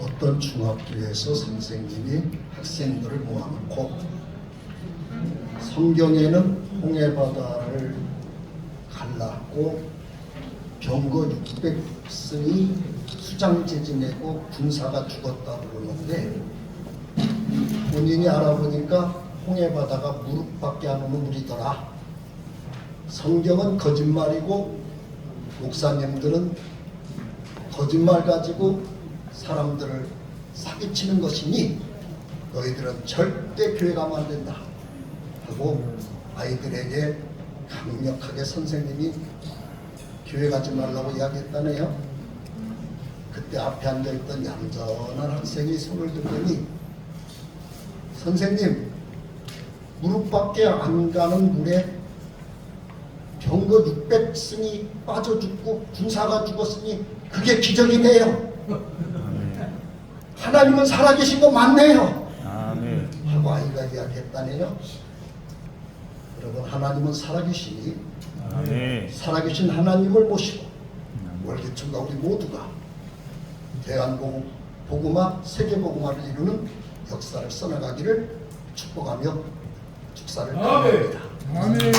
어떤 중학교에서 선생님이 학생들을 모아놓고 성경에는 홍해바다를 갈랐고 병거 600승이 수장제지내고 군사가 죽었다고 그러는데 본인이 알아보니까 홍해바다가 무릎밖에 안 오는 물이더라. 성경은 거짓말이고 목사님들은 거짓말 가지고 사람들을 사기치는 것이니 너희들은 절대 교회 가면 안 된다 하고 아이들에게 강력하게 선생님이 교회 가지 말라고 이야기했다네요. 그때 앞에 앉아있던 얌전한 학생이 손을 들더니 선생님 무릎밖에 안 가는 물에 병거 600승이 빠져 죽고 군사가 죽었으니 그게 기적이네요. 하나님은 살아계신 거 맞네요. 아멘. 하고 아이가 이야기했다네요. 여러분 하나님은 살아계시니 아멘. 살아계신 하나님을 모시고 월계천가 우리 모두가 대한복음 복음화 세계 복음화를 이루는 역사를 써나가기를 축복하며 축사를 아멘. 감사합니다. 아멘.